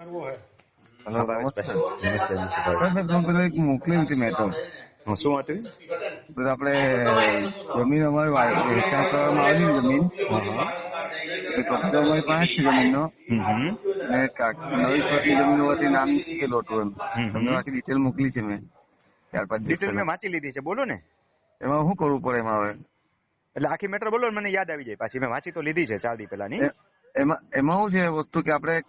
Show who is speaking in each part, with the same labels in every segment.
Speaker 1: Hello નમસ્તે
Speaker 2: નમસ્તે
Speaker 1: હતી.
Speaker 2: શું હતું?
Speaker 1: આપણે જમીન અમારી વેચાણ કરવામાં આવેલી જમીન. કબજો અમારી પાસે છે જમીનનો.
Speaker 2: હમ હમ.
Speaker 1: અને કાક- નવી છોટી જમીન હોવાથી નામ નથી ગયેલું એમ.
Speaker 2: હમ.
Speaker 1: તમને આખી ડિટેલ મોકલી છે મેં. ચાર પાંચ
Speaker 2: ડિટેલ મેં વાંચી લીધી છે. બોલો ને.
Speaker 1: એમાં શું કરવું પડે એમાં હવે?
Speaker 2: એટલે આખી મેટર બોલો ને મને યાદ આવી જાય. પાછી મેં વાંચી તો લીધી છે ચાર દી પહેલાની.
Speaker 1: એમાં એમાં શું છે વસ્તુ કે આપણે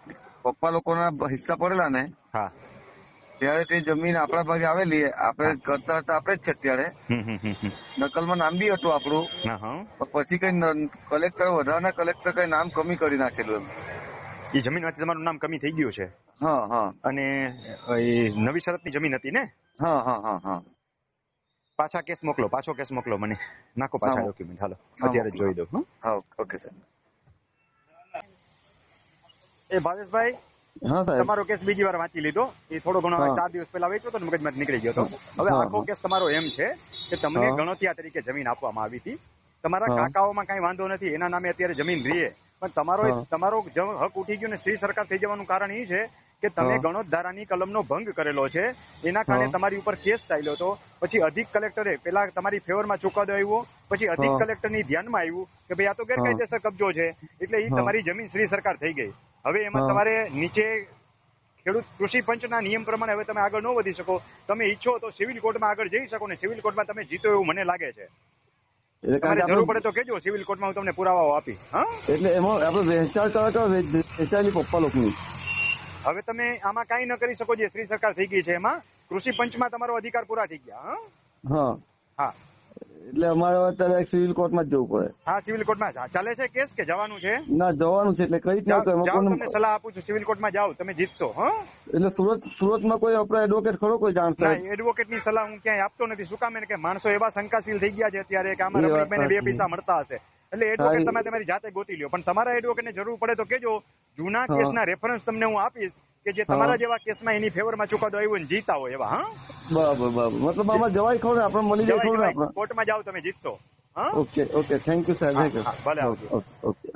Speaker 1: પપ્પા લોકોના હિસ્સા પડેલા ને
Speaker 2: હા.
Speaker 1: ત્યારે તે જમીન આપણા ભાગે આવેલી આપણે કરતા હતા આપણે જ છે અત્યારે. નકલમાં નામ બી હતું આપણું. પછી કઈ કલેક્ટર વધારાના કલેક્ટર કઈ નામ કમી કરી નાખેલું એમ.
Speaker 2: એ જમીનમાંથી તમારું નામ કમી થઈ ગયું છે.
Speaker 1: હા હા.
Speaker 2: અને નવી શરતની જમીન હતી ને?
Speaker 1: હા હા હા હા.
Speaker 2: પાછા કેસ મોકલો પાછો કેસ મોકલો મને. નાખો પાછા ડોક્યુમેન્ટ હાલો. અત્યારે જોઈ દઉં? હા.
Speaker 1: ઓકે સર
Speaker 2: એ ભાવેશભાઈ
Speaker 1: હા સાહેબ.
Speaker 2: તમારો કેસ બીજી વાર વાંચી લીધો. એ થોડો ઘણો ચાર દિવસ પહેલા વેચ્યો હતો મગજમાં નીકળી ગયો હતો. હવે આખો કેસ તમારો એમ છે કે તમને ગણોતિયા તરીકે જમીન આપવામાં આવી હતી. તમારા કાકાઓમાં કઈ વાંધો નથી એના નામે અત્યારે જમીન રીએ. પણ તમારો તમારો હક ઉઠી ગયો ને શ્રી સરકાર થઈ જવાનું કારણ એ છે કે તમે. ગણોત ધારાની કલમનો ભંગ કરેલો છે. એના કારણે તમારી ઉપર કેસ ચાલ્યો હતો. પછી અધિક કલેક્ટરે પેલા તમારી ફેવરમાં ચુકાદો આવ્યો. પછી અધિક. કલેક્ટરની ધ્યાનમાં આવ્યું કે ભાઈ આ તો ગેરકાયદેસર કબજો છે. એટલે એ તમારી જમીન શ્રી સરકાર થઈ ગઈ. હવે એમાં તમારે નીચે ખેડૂત કૃષિ પંચના નિયમ પ્રમાણે હવે તમે આગળ ન વધી શકો. તમે ઈચ્છો તો સિવિલ કોર્ટમાં આગળ જઈ શકો ને સિવિલ કોર્ટમાં તમે જીતો એવું મને લાગે છે. તમારે જરૂર પડે તો કેજો સિવિલ કોર્ટમાં હું તમને પુરાવાઓ આપીશ હા?
Speaker 1: એટલે એમાં આપણે વેચાણ કરવા તો વેચાણની પપ્પા લોકોની.
Speaker 2: હવે તમે આમાં કાંઈ ન કરી શકો જે શ્રી સરકાર થઈ ગઈ છે એમાં. કૃષિ પંચમાં તમારો અધિકાર પૂરા થઈ ગયા? હા.
Speaker 1: હા. એટલે અમારે અત્યારે સિવિલ કોર્ટમાં જ જવું પડે.
Speaker 2: હા સિવિલ કોર્ટમાં માં ચાલે છે કેસ કે જવાનું છે?
Speaker 1: ના જવાનું છે એટલે કઈ એમાં
Speaker 2: તમને સલાહ આપું છું સિવિલ કોર્ટમાં જાઓ તમે જીતશો હા?
Speaker 1: એટલે સુરત સુરતમાં કોઈ આપણા એડવોકેટ ખરો કોઈ જાણતો
Speaker 2: એડવોકેટની સલાહ હું ક્યાંય આપતો નથી. શું કામ એને કે માણસો એવા શંકાશીલ થઈ ગયા છે અત્યારે કે આમાં રમણીકભાઈને બે પૈસા મળતા હશે? એટલે એડવોકેટ તમે તમારી જાતે ગોતી લ્યો. પણ તમારા એડવોકેટને જરૂર પડે તો કેજો જૂના કેસના રેફરન્સ તમને હું આપીશ કે જે તમારા જેવા કેસમાં એની ફેવરમાં ચુકાદો આવ્યો ને જીતા હોય એવા હા?
Speaker 1: બરાબર બરાબર. મતલબ આમાં જવાય ખરું ને? આપણે મળી જાય ને
Speaker 2: કોર્ટમાં જાઓ તમે જીતશો હા?
Speaker 1: Okay okay. થેન્ક યુ સાહેબ
Speaker 2: ભલે આવજો.
Speaker 1: ઓકે.